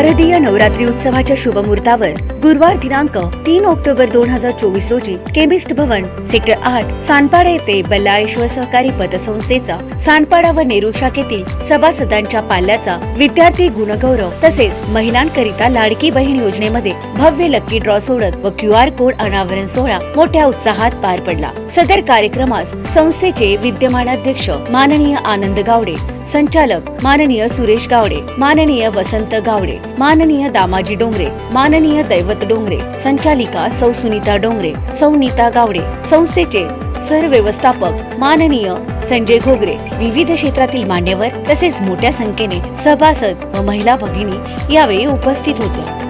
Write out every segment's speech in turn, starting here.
शारदीय नवरात्री उत्सवाच्या शुभमुहूर्तावर गुरुवार दिनांक तीन ऑक्टोबर दोन हजार चोवीस रोजी केमिस्ट भवन सेक्टर आठ सानपाडा येथे बल्लाळेश्वर सहकारी पतसंस्थेचा सानपाडा व नेरूळ शाखेतील सभासदांच्या पाल्याचा विद्यार्थी गुणगौरव तसेच महिलांकरिता लाडकी बहीण योजनेमध्ये भव्य लक्की ड्रॉ सोडत व क्यू आर कोड अनावरण सोहळा मोठ्या उत्साहात पार पडला. सदर कार्यक्रमास संस्थेचे विद्यमान अध्यक्ष माननीय आनंद गावडे संचालक माननीय सुरेश गावडे माननीय वसंत गावडे माननीय दामाजी डोंगरे माननीय दैवत डोंगरे संचालिका सौ सुनीता डोंगरे सौ नीता गावडे संस्थेचे सर व्यवस्थापक माननीय संजय घोगरे विविध क्षेत्रातील मान्यवर तसेच मोठ्या संख्येने सभासद व महिला भगिनी यावेळी उपस्थित होत्या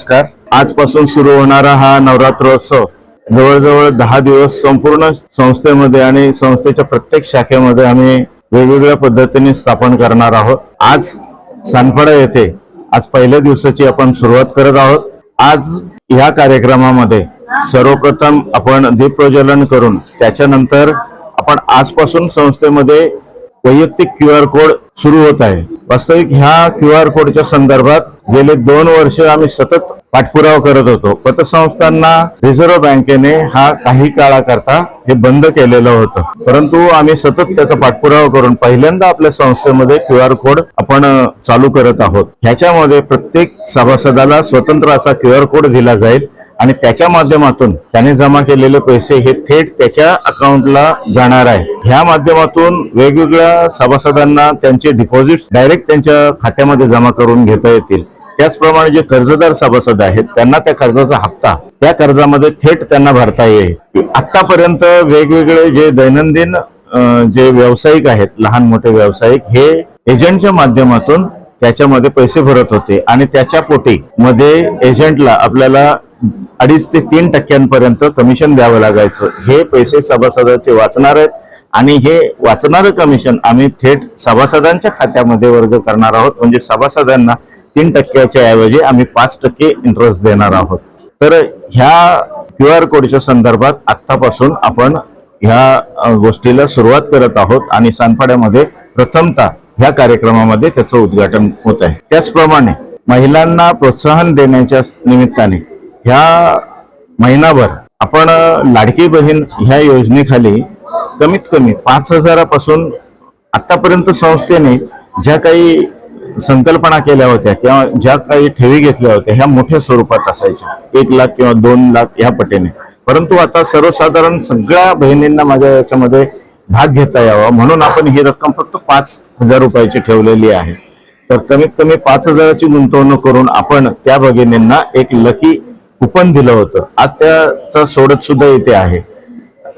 नमस्कार. आजपासून सुरू होणारा हा नवरात्रोत्सव जवळजवळ दहा दिवस संपूर्ण संस्थेमध्ये आणि संस्थेच्या प्रत्येक शाखेमध्ये आम्ही वेगवेगळ्या पद्धतीने स्थापन करणार आहोत. आज सानपाडा येथे आज पहिल्या दिवसाची आपण सुरुवात करत आहोत. आज ह्या कार्यक्रमामध्ये सर्वप्रथम आपण दीप प्रज्वलन करून त्याच्यानंतर आपण आजपासून संस्थेमध्ये वैयक्तिक क्यू आर कोड सुरू होत आहे. वास्तविक ह्या क्यू आर कोडच्या संदर्भात गेले दोन वर्ष आम्ही सतत पाठपुरावा करत होतो. पतसंस्थांना रिझर्व्ह बँकेने हा काही काळाकरता हे बंद केलेलं होतं. परंतु आम्ही सतत त्याचा पाठपुरावा करून पहिल्यांदा आपल्या संस्थेमध्ये क्यू आर कोड आपण चालू करत आहोत. ह्याच्यामध्ये प्रत्येक सभासदाला स्वतंत्र असा क्यू आर कोड दिला जाईल आणि त्याच्या माध्यमातून त्याने जमा केलेले पैसे हे थेट त्याच्या अकाउंटला जाणार आहे. ह्या माध्यमातून वेगवेगळ्या सभासदांना त्यांचे डिपॉझिट डायरेक्ट त्यांच्या खात्यामध्ये जमा करून घेता येतील. त्याचप्रमाणे जे कर्जदार सभासद आहेत त्यांना त्या कर्जाचा हप्ता त्या कर्जामध्ये थेट त्यांना भरता येईल. आतापर्यंत वेगवेगळे जे दैनंदिन जे व्यावसायिक आहेत लहान मोठे व्यावसायिक हे एजंटच्या माध्यमातून त्याच्यामध्ये पैसे भरत होते आणि त्याच्या पोटी मध्ये एजंटला आपल्याला अडीच ते तीन टक्क्यांपर्यंत कमिशन द्यावं लागायचं. हे पैसे सभासदाचे वाचणार आहेत. आणि हे वाचणारं कमिशन आम्ही थेट सभासदांच्या खात्यामध्ये वर्ग करणार आहोत. म्हणजे सभासदांना तीन टक्क्याच्या ऐवजी आम्ही पाच टक्के इंटरेस्ट देणार आहोत. तर ह्या क्यू आर कोडच्या संदर्भात आत्तापासून आपण ह्या गोष्टीला सुरुवात करत आहोत आणि सानपाड्यामध्ये प्रथमतः ह्या कार्यक्रमामध्ये त्याचं उद्घाटन होत आहे. त्याचप्रमाणे महिलांना प्रोत्साहन देण्याच्या निमित्ताने ह्या महिनाभर आपण लाडकी बहीण ह्या योजनेखाली कमीत कमी पाच हजारापासून आतापर्यंत संस्थेने ज्या काही संकल्पना केल्या होत्या किंवा ज्या काही ठेवी घेतल्या होत्या ह्या मोठ्या स्वरूपात असायच्या. एक लाख किंवा दोन लाख ह्या पटीने. परंतु आता सर्वसाधारण सगळ्या बहिणींना माझ्या याच्यामध्ये भाग घेता यावा. म्हणून आपण ही रक्कम फक्त पाच हजार रुपयाची ठेवलेली आहे. तर कमीत कमी पाच हजाराची गुंतवणूक करून आपण त्या भगिनींना एक लकी कुपन दिलं होतं. आज त्याचा सोडत सुद्धा इथे आहे.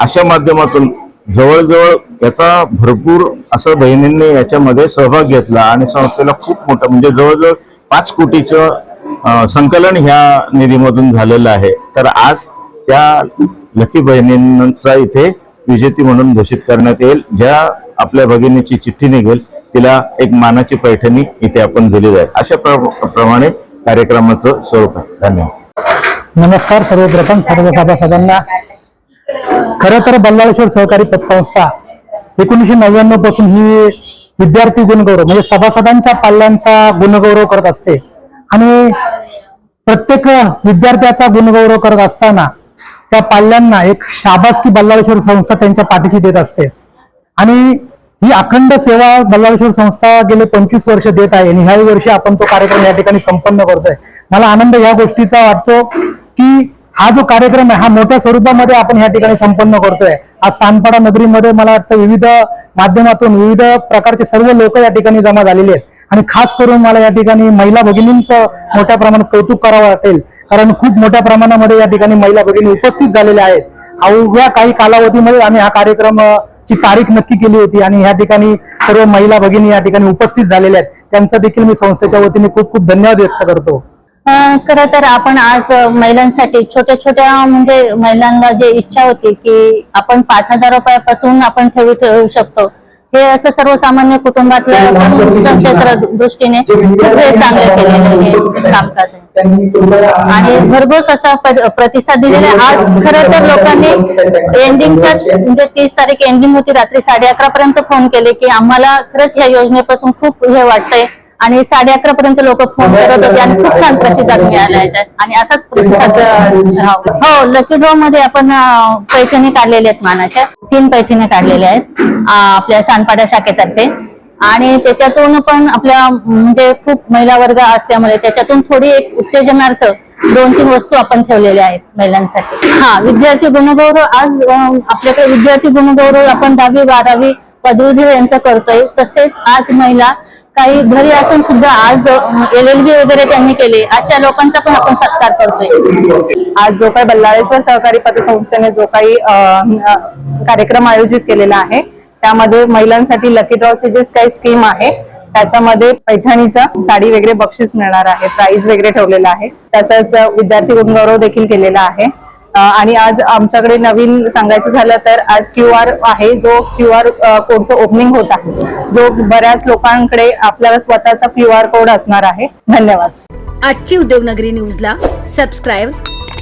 अशा माध्यमातून जवळजवळ याचा भरपूर असं बहिणींनी याच्यामध्ये सहभाग घेतला आणि संस्थेला खूप मोठं म्हणजे जवळजवळ पाच कोटीचं संकलन ह्या निधीमधून झालेलं आहे. तर आज त्या लकी बहिणींचा इथे विजेती म्हणून घोषित करण्यात येईल. ज्या आपल्या भगिनीची चिठ्ठी निघेल तिला एक मानाची पैठणी इथे आपण दिली जाईल. अशा प्र- प्रमाणे कार्यक्रमाचं स्वरूप आहे. धन्यवाद. नमस्कार सर्वप्रथम सर्व सभासदांना. खर तर बल्लाळेश्वर सहकारी पतसंस्था एकोणीसशे नव्याण्णवपासून ही विद्यार्थी गुणगौरव म्हणजे सभासदांच्या पाल्यांचा गुणगौरव करत असते. आणि प्रत्येक विद्यार्थ्याचा गुणगौरव करत असताना त्या पाल्यांना एक शाबासकी बल्लाळेश्वर संस्था त्यांच्या पाठीशी देत असते. आणि ही अखंड सेवा बल्लाळेश्वर संस्था गेले पंचवीस वर्ष देत आहे आणि ह्याही वर्षी आपण तो कार्यक्रम या ठिकाणी संपन्न करतोय. मला आनंद या गोष्टीचा वाटतो की हा जो कार्यक्रम आहे हा मोठ्या स्वरूपामध्ये आपण या ठिकाणी संपन्न करतोय. आज सानपाडा नगरीमध्ये मला वाटतं विविध माध्यमातून विविध प्रकारचे सर्व लोक या ठिकाणी जमा झालेले आहेत. आणि खास करून मला या ठिकाणी महिला भगिनींचं मोठ्या प्रमाणात कौतुक करावं वाटेल. कारण खूप मोठ्या प्रमाणामध्ये या ठिकाणी महिला भगिनी उपस्थित झालेल्या आहेत. अवघ्या काही कालावधीमध्ये आम्ही हा कार्यक्रम ची तारीख नक्की केली होती आणि या ठिकाणी सर्व महिला भगिनी या ठिकाणी उपस्थित झालेल्या आहेत. त्यांचा देखील मी संस्थेच्या वतीने खूप खूप धन्यवाद व्यक्त करतो. खरं तर आपण आज महिलांसाठी छोट्या छोट्या म्हणजे महिलांना जे इच्छा होती की आपण पाच हजार रुपयापासून आपण ठेवी ठेवू शकतो. हे असं सर्वसामान्य कुटुंबातल्या जनतेच्या दृष्टीने खूप चांगलं केलेलं हे कामकाज. आहे आणि भरघोस असा प्रतिसाद दिलेला. आज खरं तर लोकांनी एंडिंगच्या म्हणजे तीस तारीख एंडिंग होती रात्री साडे अकरा पर्यंत फोन केले की आम्हाला खरंच या योजनेपासून खूप हे वाटतंय. आणि साडे अकरा पर्यंत लोक फोन करत होते आणि खूप छान प्रतिसाद मिळाला याच्यात आणि असाच प्रतिसाद. हो लकी ड्रॉ मध्ये आपण पैठणी काढलेल्या आहेत मानाच्या तीन पैठणी काढलेल्या आहेत आपल्या सानपाड्या शाखेतर्फे. आणि त्याच्यातून पण आपल्या म्हणजे खूप महिला वर्ग असल्यामुळे त्याच्यातून थोडी एक उत्तेजनार्थ दोन तीन वस्तू आपण ठेवलेल्या आहेत महिलांसाठी. हा विद्यार्थी गुणगौरव आज आपल्याकडे विद्यार्थी गुणगौरव आपण दहावी बारावी पदवीधर यांचं करतोय. तसेच आज महिला काही घरी असून सुद्धा आज एल एल बी वगैरे त्यांनी केले अशा लोकांचा पण आपण सत्कार करतोय. आज जो काही बल्लाळेश्वर सहकारी पतसंस्थेने जो काही कार्यक्रम आयोजित केलेला आहे त्यामध्ये महिलांसाठी लकी ड्रॉची जी काही स्कीम आहे त्याच्यामध्ये पैठणीचा साडी वगैरे बक्षीस मिळणार आहे प्राइज वगैरे ठेवलेला आहे. तसंच विद्यार्थी गुणगौरव देखील केलेला आहे. आणि आज आमच्याकडे नवीन सांगायचं झालं तर आज क्यू आर आहे जो क्यू आर कोडचं ओपनिंग होत आहे. जो बऱ्याच लोकांकडे आपल्याला स्वतःचा क्यू आर कोड असणार आहे. धन्यवाद. आजची उद्योगनगरी न्यूजला सबस्क्राईब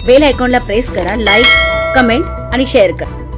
बेल आयकॉनला प्रेस करा लाईक कमेंट आणि शेअर करा.